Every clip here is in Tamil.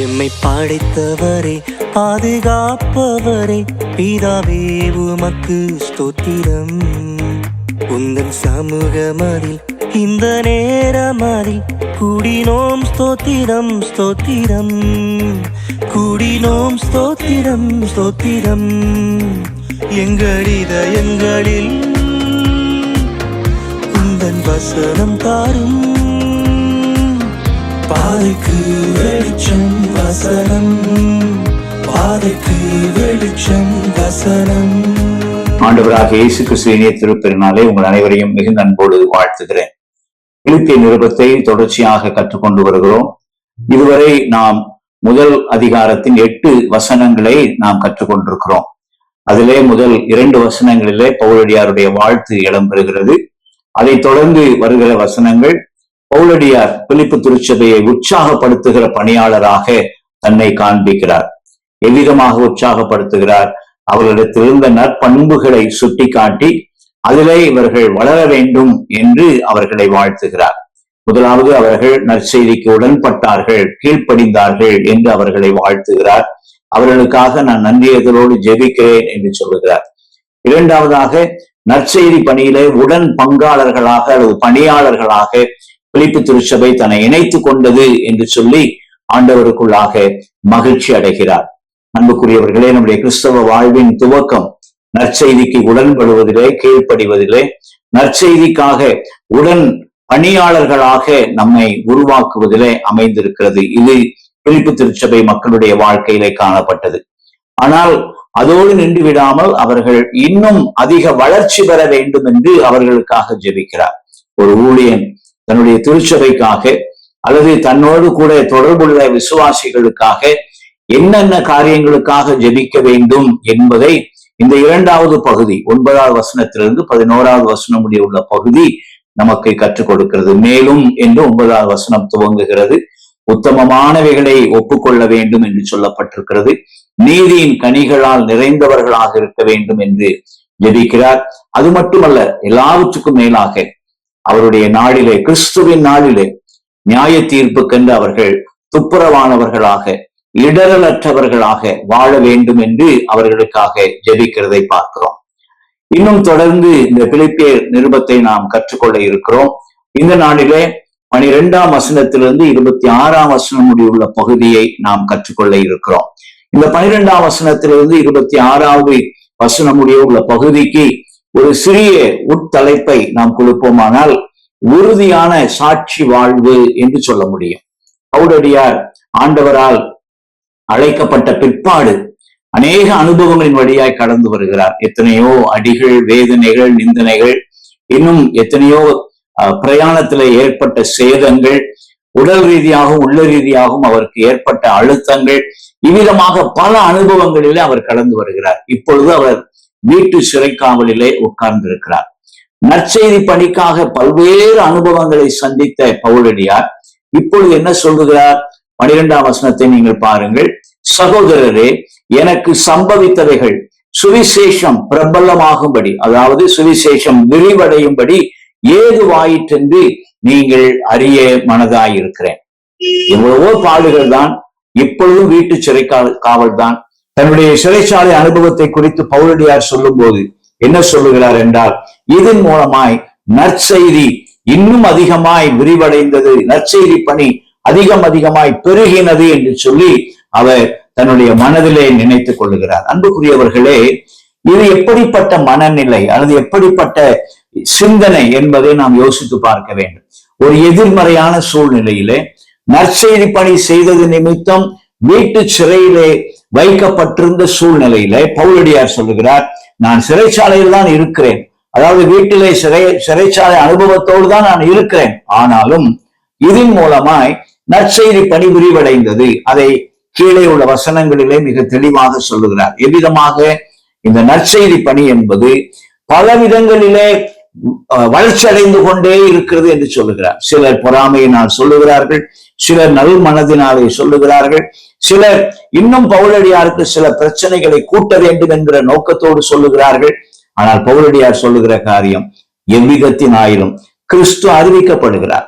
எம்மை படைத்தவரே பாதுகாப்பவரே பிதாவே உமக்கு ஸ்தோத்திரம். உந்தன் சமூகமதில் இந்த நேரமதில் கூடினோம் ஸ்தோத்திரம் ஸ்தோத்திரம். கூடினோம் ஸ்தோத்திரம் ஸ்தோத்திரம். எங்கள் இதயங்களில் உந்தன் வசனம் தாரும். பாதைக்கு வெளிச்சம் வசனம். பாதைக்கு வெளிச்சம் வசனம். ஆண்டவராக இயேசு கிறிஸ்துவினே திருப்பெருநாளை உங்கள் அனைவரையும் மிகுந்த அன்போடு வாழ்த்துகிறேன். இழுத்திய நிருபத்தை தொடர்ச்சியாக கற்றுக்கொண்டு வருகிறோம். இதுவரை நாம் முதல் அதிகாரத்தின் எட்டு வசனங்களை நாம் கற்றுக்கொண்டிருக்கிறோம். அதிலே முதல் இரண்டு வசனங்களிலே பௌரடியாருடைய வாழ்த்து இடம்பெறுகிறது அதைத் தொடர்ந்து வருகிற வசனங்கள் பவுலடியார் பிலிப்பு திருச்சபையை உற்சாகப்படுத்துகிற பணியாளராக தன்னை காண்பிக்கிறார். எவ்விதமாக உற்சாகப்படுத்துகிறார்? அவர்களிடத்தில் இருந்த நற்பண்புகளை சுட்டிக்காட்டி அதிலே இவர்கள் வளர வேண்டும் என்று அவர்களை வாழ்த்துகிறார். முதலாவது அவர்கள் நற்செய்திக்கு உடன்பட்டார்கள் கீழ்ப்படிந்தார்கள் என்று அவர்களை வாழ்த்துகிறார். அவர்களுக்காக நான் நன்றியதலோடு ஜெபிக்கிறேன் என்று சொல்லுகிறார். இரண்டாவதாக நற்செய்தி பணியிலே உடன் பங்காளர்களாக அல்லது பணியாளர்களாக பிலிப்பு திருச்சபை தன்னை இணைத்துக் கொண்டது என்று சொல்லி ஆண்டவருக்குள்ளாக மகிழ்ச்சி அடைகிறார். அன்புக்குரியவர்களே நம்முடைய கிறிஸ்தவ வாழ்வின் துவக்கம் நற்செய்திக்கு உடன்படுவதிலே கீழ்ப்படிவதிலே நற்செய்திக்காக உடன் பணியாளர்களாக நம்மை உருவாக்குவதிலே அமைந்திருக்கிறது. இது பிலிப்பு திருச்சபை மக்களுடைய வாழ்க்கையிலே காணப்பட்டது. ஆனால் அதோடு நின்று விடாமல் அவர்கள் இன்னும் அதிக வளர்ச்சி பெற வேண்டும் என்று அவர்களுக்காக ஜெபிக்கிறார். ஒரு ஊழியன் தன்னுடைய திருச்சபைக்காக அல்லது தன்னோடு கூட தொடர்புள்ள விசுவாசிகளுக்காக என்னென்ன காரியங்களுக்காக ஜெபிக்க வேண்டும் என்பதை இந்த இரண்டாவது பகுதி ஒன்பதாவது வசனத்திலிருந்து பதினோராவது வசனம் முடிய உள்ள பகுதி நமக்கு கற்றுக் கொடுக்கிறது. மேலும் என்று ஒன்பதாவது வசனம் துவங்குகிறது. உத்தமமானவைகளை ஒப்புக்கொள்ள வேண்டும் என்று சொல்லப்பட்டிருக்கிறது. நீதியின் கனிகளால் நிறைந்தவர்களாக இருக்க வேண்டும் என்று ஜெபிக்கிறார். அது மட்டுமல்ல எல்லாவற்றுக்கும் மேலாக அவருடைய நாளிலே கிறிஸ்துவின் நாளிலே நியாய தீர்ப்புக்கென்று அவர்கள் துப்புரவானவர்களாக இடரலற்றவர்களாக வாழ வேண்டும் என்று அவர்களுக்காக ஜெபிக்கிறதை பார்க்கிறோம். இன்னும் தொடர்ந்து இந்த பிலிப்பியர் நிருபத்தை நாம் கற்றுக்கொள்ள இருக்கிறோம். இந்த நாளிலே பனிரெண்டாம் வசனத்திலிருந்து இருபத்தி ஆறாம் வசனம் முடிவுள்ள பகுதியை நாம் கற்றுக்கொள்ள இருக்கிறோம். இந்த பனிரெண்டாம் வசனத்திலிருந்து இருபத்தி ஆறாவது வசனம் உள்ள பகுதிக்கு ஒரு சிறிய உட்தலைப்பை நாம் கொடுப்போமானால் உறுதியான சாட்சி வாழ்வு என்று சொல்ல முடியும். பவுடடியார் ஆண்டவரால் அழைக்கப்பட்ட பிற்பாடு அநேக அனுபவங்களின் வழியாய் கடந்து வருகிறார். எத்தனையோ அடிகள் வேதனைகள் நிந்தனைகள் இன்னும் எத்தனையோ பிரயாணத்துல ஏற்பட்ட சேதங்கள் உடல் ரீதியாகவும் உள்ள ரீதியாகவும் அவருக்கு ஏற்பட்ட அழுத்தங்கள் இவ்விதமாக பல அனுபவங்களிலே அவர் கடந்து வருகிறார். இப்பொழுது அவர் வீட்டு சிறைக்காவலிலே உட்கார்ந்திருக்கிறார். நற்செய்தி பணிக்காக பல்வேறு அனுபவங்களை சந்தித்த பவுலடியார் இப்பொழுது என்ன சொல்லுகிறார்? பனிரெண்டாம் வசனத்தை நீங்கள் பாருங்கள். சகோதரரே எனக்கு சம்பவித்தவைகள் சுவிசேஷம் பிரபலமாகும்படி அதாவது சுவிசேஷம் விரிவடையும்படி ஏதுவாயிற்றென்று நீங்கள் அறிய மனதாயிருக்கிறேன். எவ்வளவோ பாடுகள் தான் இப்பொழுதும் வீட்டு சிறை காவல் தான் தன்னுடைய சிறைச்சாலை அனுபவத்தை குறித்து பௌரடியார் சொல்லும் போது என்ன சொல்லுகிறார் என்றால் இதன் மூலமாய் நற்செய்தி இன்னும் அதிகமாய் விரிவடைந்தது. நற்செய்தி பணி அதிகம் அதிகமாய் பெருகினது என்று சொல்லி அவர் தன்னுடைய மனதிலே நினைத்துக் கொள்ளுகிறார். அன்புக்குரியவர்களே இது எப்படிப்பட்ட மனநிலை அல்லது எப்படிப்பட்ட சிந்தனை என்பதை நாம் யோசித்து பார்க்க வேண்டும். ஒரு எதிர்மறையான சூழ்நிலையிலே நற்செய்தி பணி செய்தது நிமித்தம் வீட்டு சிறையிலே வைக்கப்பட்டிருந்த சூழ்நிலையிலே பவுலடியார் சொல்லுகிறார் நான் சிறைச்சாலையில் தான் இருக்கிறேன். அதாவது வீட்டிலே சிறை சிறைச்சாலை அனுபவத்தோடு தான் நான் இருக்கிறேன். ஆனாலும் இதன் மூலமாய் நற்செய்தி பணிபுரிவடைந்தது. அதை கீழே உள்ள வசனங்களிலே மிக தெளிவாக சொல்லுகிறார். எவ்விதமாக? இந்த நற்செய்தி பணி என்பது பல விதங்களிலே வளர்ச்சி அடைந்து கொண்டே இருக்கிறது என்று சொல்லுகிறார். சிலர் பொறாமையினால் சொல்லுகிறார்கள் சிலர் நல் மனதினாலே சொல்லுகிறார்கள் சிலர் இன்னும் பவுலடியாருக்கு சில பிரச்சனைகளை கூட்ட வேண்டும் என்கிற நோக்கத்தோடு சொல்லுகிறார்கள். ஆனால் பவுலடியார் சொல்லுகிற காரியம் எவ்விதத்தினாயிலும் கிறிஸ்து அறிவிக்கப்படுகிறார்.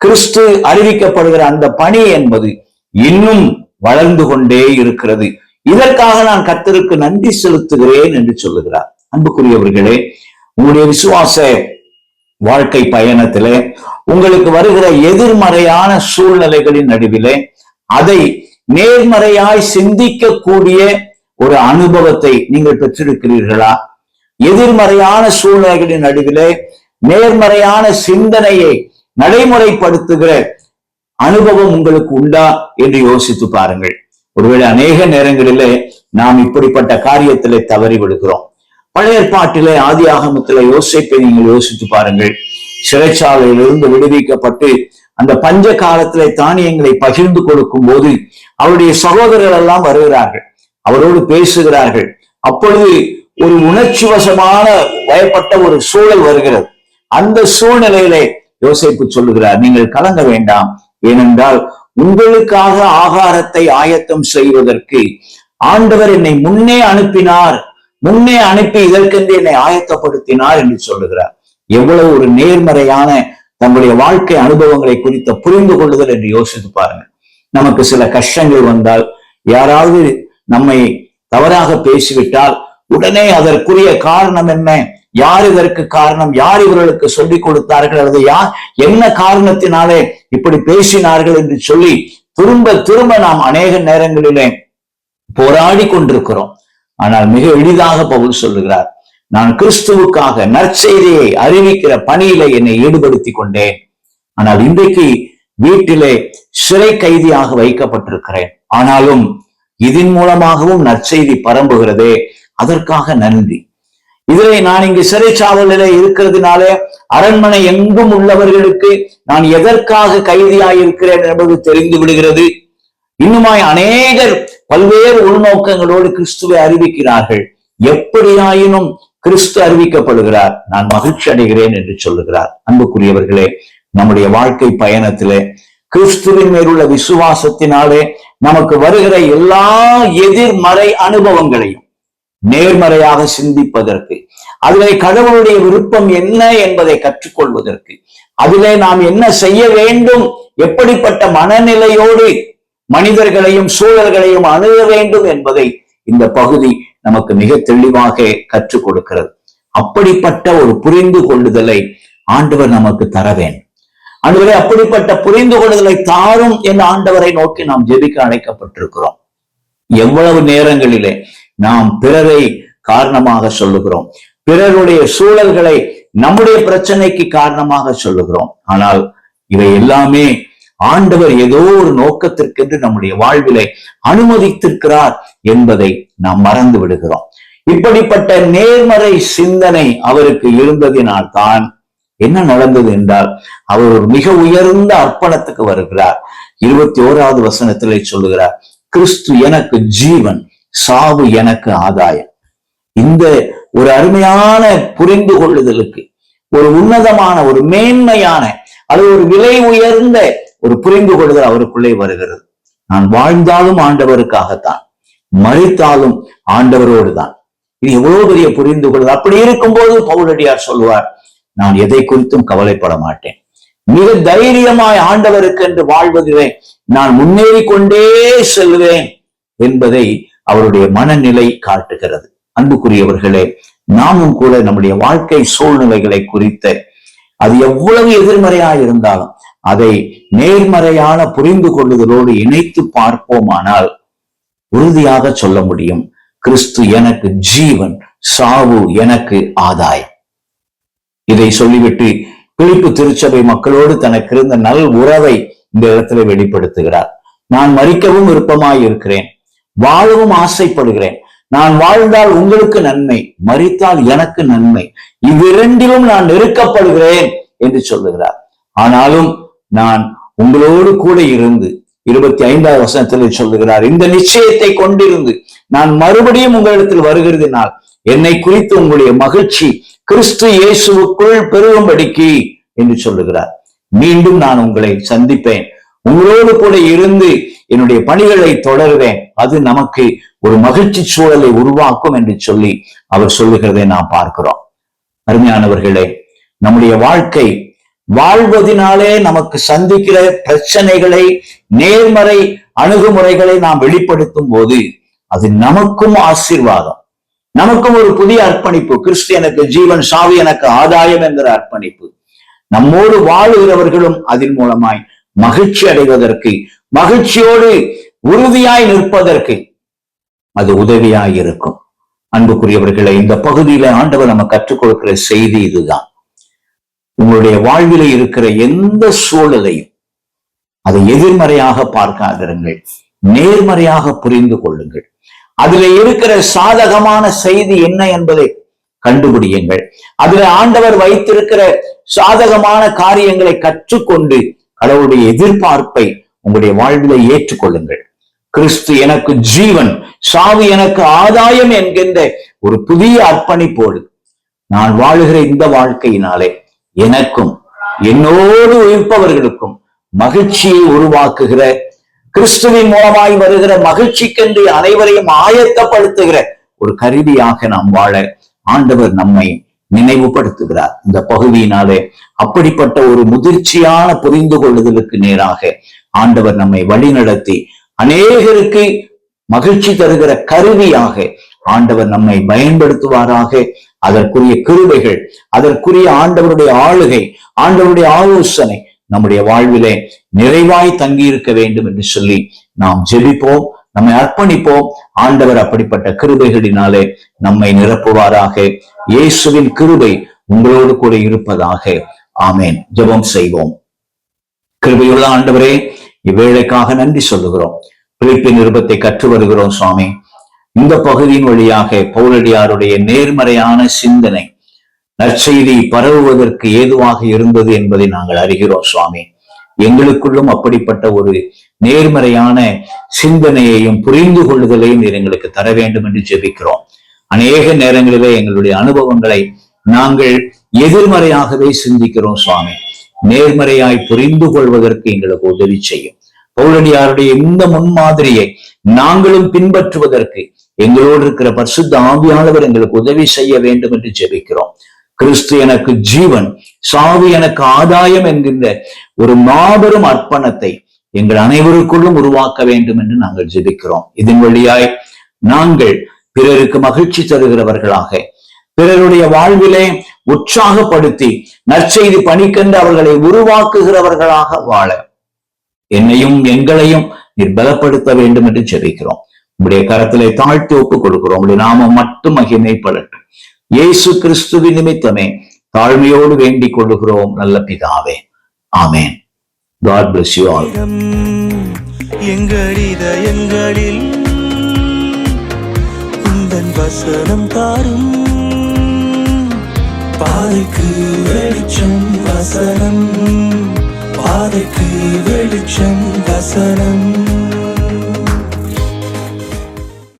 கிறிஸ்து அறிவிக்கப்படுகிற அந்த பணி என்பது இன்னும் வளர்ந்து கொண்டே இருக்கிறது. இதற்காக நான் கத்தருக்கு நன்றி செலுத்துகிறேன் என்று சொல்லுகிறார். அன்புக்குரியவர்களே உங்களுடைய விசுவாச வாழ்க்கை பயணத்திலே உங்களுக்கு வருகிற எதிர்மறையான சூழ்நிலைகளின் நடுவிலே அதை நேர்மறையாய் சிந்திக்கக்கூடிய ஒரு அனுபவத்தை நீங்கள் பெற்றிருக்கிறீர்களா? எதிர்மறையான சூழ்நிலைகளின் நடுவிலே நேர்மறையான சிந்தனையை நடைமுறைப்படுத்துகிற அனுபவம் உங்களுக்கு உண்டா என்று யோசித்து பாருங்கள். ஒருவேளை அநேக நேரங்களிலே நாம் இப்படிப்பட்ட காரியத்திலே தவறி விடுகிறோம் பழைய ஏற்பாட்டிலே ஆதி ஆகமத்திலே யோசிப்பை நீங்கள் யோசித்து பாருங்கள். சிறைச்சாலையிலிருந்து விடுவிக்கப்பட்டு அந்த பஞ்ச காலத்திலே தானியங்களை பகிர்ந்து கொடுக்கும் போது அவருடைய சகோதரர்கள் எல்லாம் வருகிறார்கள். அவரோடு பேசுகிறார்கள். அப்பொழுது ஒரு உணர்ச்சி வசமான வயப்பட்ட ஒரு சூழல் வருகிறது. அந்த சூழ்நிலையிலே யோசிப்பு சொல்லுகிறார் நீங்கள் கலங்க வேண்டாம். ஏனென்றால் உங்களுக்காக ஆகாரத்தை ஆயத்தம் செய்வதற்கு ஆண்டவர் என்னை முன்னே அனுப்பினார். முன்னே அனுப்பி இதற்கென்று என்னை ஆயத்தப்படுத்தினார் என்று சொல்லுகிறார். எவ்வளவு ஒரு நேர்மறையான தங்களுடைய வாழ்க்கை அனுபவங்களை குறித்த புரிந்து கொள்ளுதல் என்று யோசித்து பாருங்க நமக்கு சில கஷ்டங்கள் வந்தால் யாராவது நம்மை தவறாக பேசிவிட்டால் உடனே அதற்குரிய காரணம் என்ன? யார் இதற்கு காரணம்? யார் இவர்களுக்கு சொல்லிக் கொடுத்தார்கள்? அல்லது யார் என்ன காரணத்தினாலே இப்படி பேசினார்கள் என்று சொல்லி திரும்ப திரும்ப நாம் அநேக நேரங்களிலே போராடி கொண்டிருக்கிறோம். ஆனால் மிக எளிதாக பவுல் சொல்லுகிறார் நான் கிறிஸ்துவுக்காக நற்செய்தியை அறிவிக்கிற பணியில என்னை ஈடுபடுத்தி கொண்டேன். ஆனால் இன்றைக்கு வீட்டிலே சிறை கைதியாக வைக்கப்பட்டிருக்கிறேன். ஆனாலும் இதன் மூலமாகவும் நற்செய்தி பரம்புகிறதே. அதற்காக நன்றி. இதிலே நான் இங்கு சிறைச்சாவலிலே இருக்கிறதுனாலே அரண்மனை எங்கும் உள்ளவர்களுக்கு நான் எதற்காக கைதியாயிருக்கிறேன் என்பது தெரிந்து விடுகிறது. இன்னுமாய் அநேகர் பல்வேறு உள்நோக்கங்களோடு கிறிஸ்துவை அறிவிக்கிறார்கள். எப்படியாயினும் கிறிஸ்து அறிவிக்கப்படுகிறார். நான் மகிழ்ச்சி அடைகிறேன் என்று சொல்லுகிறார். அன்புக்குரியவர்களே நம்முடைய வாழ்க்கை பயணத்திலே கிறிஸ்துவின் மேலுள்ள விசுவாசத்தினாலே நமக்கு வருகிற எல்லா எதிர்மறை அனுபவங்களையும் நேர்மறையாக சிந்திப்பதற்கு அதிலே கடவுளுடைய விருப்பம் என்ன என்பதை கற்றுக்கொள்வதற்கு அதிலே நாம் என்ன செய்ய வேண்டும் எப்படிப்பட்ட மனநிலையோடு மனிதர்களையும் சூழல்களையும் அணுக வேண்டும் என்பதை இந்த பகுதி நமக்கு மிக தெளிவாக கற்றுக் கொடுக்கிறது. அப்படிப்பட்ட ஒரு புரிந்து கொள்ளுதலை ஆண்டவர் நமக்கு தர வேண்டும். ஆண்டவரே அப்படிப்பட்ட புரிந்து கொள்ளுதலை தாரும் என்ற ஆண்டவரை நோக்கி நாம் ஜெபிக்க அழைக்கப்பட்டிருக்கிறோம். எவ்வளவு நேரங்களிலே நாம் பிறரை காரணமாக சொல்லுகிறோம். பிறருடைய சூழல்களை நம்முடைய பிரச்சனைக்கு காரணமாக சொல்லுகிறோம். ஆனால் இவை எல்லாமே ஆண்டவர் ஏதோ ஒரு நோக்கத்திற்கென்று நம்முடைய வாழ்விலை அனுமதித்திருக்கிறார் என்பதை நாம் மறந்து விடுகிறோம். இப்படிப்பட்ட நேர்மறை சிந்தனை அவருக்கு இருந்ததினால்தான் என்ன நடந்தது என்றால் அவர் ஒரு மிக உயர்ந்த அர்ப்பணத்துக்கு வருகிறார். இருபத்தி ஓராவது வசனத்திலே சொல்லுகிறார் கிறிஸ்து எனக்கு ஜீவன் சாவு எனக்கு ஆதாயம். இந்த ஒரு அருமையான புரிந்து கொள்ளுதலுக்கு ஒரு உன்னதமான ஒரு மேன்மையான அல்லது ஒரு விலை உயர்ந்த ஒரு புரிந்து கொள்ளுதல் அவருக்குள்ளே வருகிறது. நான் வாழ்ந்தாலும் ஆண்டவருக்காகத்தான் மறித்தாலும் ஆண்டவரோடு தான் இது எவ்வளவு பெரிய புரிந்து கொள்ளுதல் அப்படி இருக்கும்போது பவுலடியார் சொல்லுவார் நான் எதை குறித்தும் கவலைப்பட மாட்டேன். மிக தைரியமாய் ஆண்டவருக்கு என்று வாழ்வதிலே நான் முன்னேறி கொண்டே செல்வேன் என்பதை அவருடைய மனநிலை காட்டுகிறது. அன்புக்குரியவர்களே நாமும் கூட நம்முடைய வாழ்க்கை சூழ்நிலைகளை குறித்த அது எவ்வளவு எதிர்மறையாக இருந்தாலும் அதை நேர்மறையான புரிந்து கொள்ளுதலோடு இணைத்து பார்ப்போமானால் உறுதியாக சொல்ல முடியும். கிறிஸ்து எனக்கு ஜீவன் சாவு எனக்கு ஆதாயம். இதை சொல்லிவிட்டு பிழிப்பு திருச்சபை மக்களோடு தனக்கு இருந்த நல் உறவை இந்த இடத்துல வெளிப்படுத்துகிறார். நான் மறிக்கவும் விருப்பமாய் இருக்கிறேன். வாழவும் ஆசைப்படுகிறேன். நான் வாழ்ந்தால் உங்களுக்கு நன்மை மறித்தால் எனக்கு நன்மை. இவ்விரண்டிலும் நான் நெருக்கப்படுகிறேன் என்று சொல்லுகிறார். ஆனாலும் நான் உங்களோடு கூட இருந்து இருபத்தி ஐந்தாவது வசனத்தில் சொல்லுகிறார் இந்த நிச்சயத்தை கொண்டிருந்து நான் மறுபடியும் உங்களிடத்தில் வருகிறதுனால் என்னை குறித்து உங்களுடைய மகிழ்ச்சி கிறிஸ்து இயேசுவுக்குள் பெருகும்படிக்கு என்று சொல்லுகிறார். மீண்டும் நான் உங்களை சந்திப்பேன். உங்களோடு கூட இருந்து என்னுடைய பணிகளை தொடருவேன். அது நமக்கு ஒரு மகிழ்ச்சி சூழலை உருவாக்கும் என்று சொல்லி அவர் சொல்லுகிறதை நாம் பார்க்கிறோம். அருமையானவர்களே நம்முடைய வாழ்க்கை வாழ்வதினாலே நமக்கு சந்திக்கிற பிரச்சனைகளை நேர்மறை அணுகுமுறைகளை நாம் வெளிப்படுத்தும் போது அது நமக்கும் ஆசீர்வாதம். நமக்கும் ஒரு புதிய அர்ப்பணிப்பு. கிறிஸ்து எனக்கு ஜீவன் சாவி எனக்கு ஆதாயம் என்கிற அர்ப்பணிப்பு. நம்மோடு வாழுகிறவர்களும் அதன் மூலமாய் மகிழ்ச்சி அடைவதற்கு மகிழ்ச்சியோடு உறுதியாய் நிற்பதற்கு அது உதவியாய் இருக்கும். அன்புக்குரியவர்களை இந்த பகுதியில ஆண்டவர் நம்ம கற்றுக் கொடுக்கிற செய்தி இதுதான். உங்களுடைய வாழ்வில இருக்கிற எந்த சூழலையும் அதை எதிர்மறையாக பார்க்காதிருங்கள். நேர்மறையாக புரிந்து கொள்ளுங்கள். அதுல இருக்கிற சாதகமான செய்தி என்ன என்பதை கண்டுபிடியுங்கள். அதுல ஆண்டவர் வைத்திருக்கிற சாதகமான காரியங்களை கற்றுக்கொண்டு கடவுளுடைய எதிர்பார்ப்பை உங்களுடைய வாழ்வில ஏற்றுக்கொள்ளுங்கள். கிறிஸ்து எனக்கு ஜீவன் சாவு எனக்கு ஆதாயம் என்கின்ற ஒரு புதிய அர்ப்பணிப்போடு நான் வாழுகிற இந்த வாழ்க்கையினாலே எனக்கும் என்னோடு இருப்பவர்களுக்கும் மகிழ்ச்சியை உருவாக்குகிற கிறிஸ்துவின் மூலமாய் வருகிற மகிழ்ச்சிக்கென்று அனைவரையும் ஆயத்தப்படுத்துகிற ஒரு கருவியாக நாம் வாழ ஆண்டவர் நம்மை நினைவுபடுத்துகிறார். இந்த பகுதியினாலே அப்படிப்பட்ட ஒரு முதிர்ச்சியான புரிந்து கொள்ளுதலுக்கு நேராக ஆண்டவர் நம்மை வழிநடத்தி அநேகருக்கு மகிழ்ச்சி தருகிற கருவியாக ஆண்டவர் நம்மை பயன்படுத்துவாராக. அதற்குரிய கிருபைகள் அதற்குரிய ஆண்டவருடைய ஆளுகை ஆண்டவருடைய ஆலோசனை நம்முடைய வாழ்விலே நிறைவாய் தங்கி இருக்க வேண்டும் என்று சொல்லி நாம் ஜெபிப்போம் நம்மை அர்ப்பணிப்போம். ஆண்டவர் அப்படிப்பட்ட கிருபைகளினாலே நம்மை நிரப்புவாராக. இயேசுவின் கிருபை உங்களோடு கூட இருப்பதாக. ஆமேன். ஜெபம் செய்வோம். கிருபையுள்ள ஆண்டவரே இவ்வேளைக்காக நன்றி சொல்லுகிறோம். பிழைப்பின் நிருபத்தை கற்று வருகிறோம் சுவாமி. இந்த பகுதியின் வழியாக பௌலடியாருடைய நேர்மறையான சிந்தனை நற்செய்தி பரவுவதற்கு ஏதுவாக இருந்தது என்பதை நாங்கள் அறிகிறோம் சுவாமி. எங்களுக்குள்ளும் அப்படிப்பட்ட ஒரு நேர்மறையான சிந்தனையையும் புரிந்து கொள்ளுதலையும் நீர் எங்களுக்கு தர வேண்டும் என்று ஜெபிக்கிறோம். அநேக நேரங்களிலே எங்களுடைய அனுபவங்களை நாங்கள் எதிர்மறையாகவே சிந்திக்கிறோம் சுவாமி. நேர்மறையாய் புரிந்து கொள்வதற்கு எங்களுக்கு உதவி செய்யும். பௌரடியாருடைய இந்த முன்மாதிரியை நாங்களும் பின்பற்றுவதற்கு எங்களோடு இருக்கிற பரிசுத்த ஆவியானவர் எங்களுக்கு உதவி செய்ய வேண்டும் என்று ஜெபிக்கிறோம். கிறிஸ்து எனக்கு ஜீவன் சாவி எனக்கு ஆதாயம் என்கின்ற ஒரு மாபெரும் அர்ப்பணத்தை எங்கள் அனைவருக்குள்ளும் உருவாக்க வேண்டும் என்று நாங்கள் ஜெபிக்கிறோம். இதன் வழியாய் நாங்கள் பிறருக்கு மகிழ்ச்சி தருகிறவர்களாக பிறருடைய வாழ்விலே உற்சாகப்படுத்தி நற்செய்தி பணிக்கென்று அவர்களை உருவாக்குகிறவர்களாக வாழ என்னையும் எங்களையும் நிர்பலப்படுத்த வேண்டும் என்று ஜெபிக்கிறோம். உங்களுடைய கரத்திலே தாழ்த்தி ஒப்புக் கொடுக்கிறோம் உங்களுடைய நாமம் மட்டும் மகிமைப்படட்டும். இயேசு கிறிஸ்துவி நிமித்தமே தாழ்மையோடு வேண்டிக் கொள்ளுகிறோம் நல்ல பிதாவே. ஆமேன். காட் பிளஸ் யூ ஆல் இடம் எங்கள் இதயங்களில் உந்தன் வசனம் தாரும். பாதைக்கு வெளிச்சம் வசனம். பாதைக்கு வெளிச்சம் வசனம்.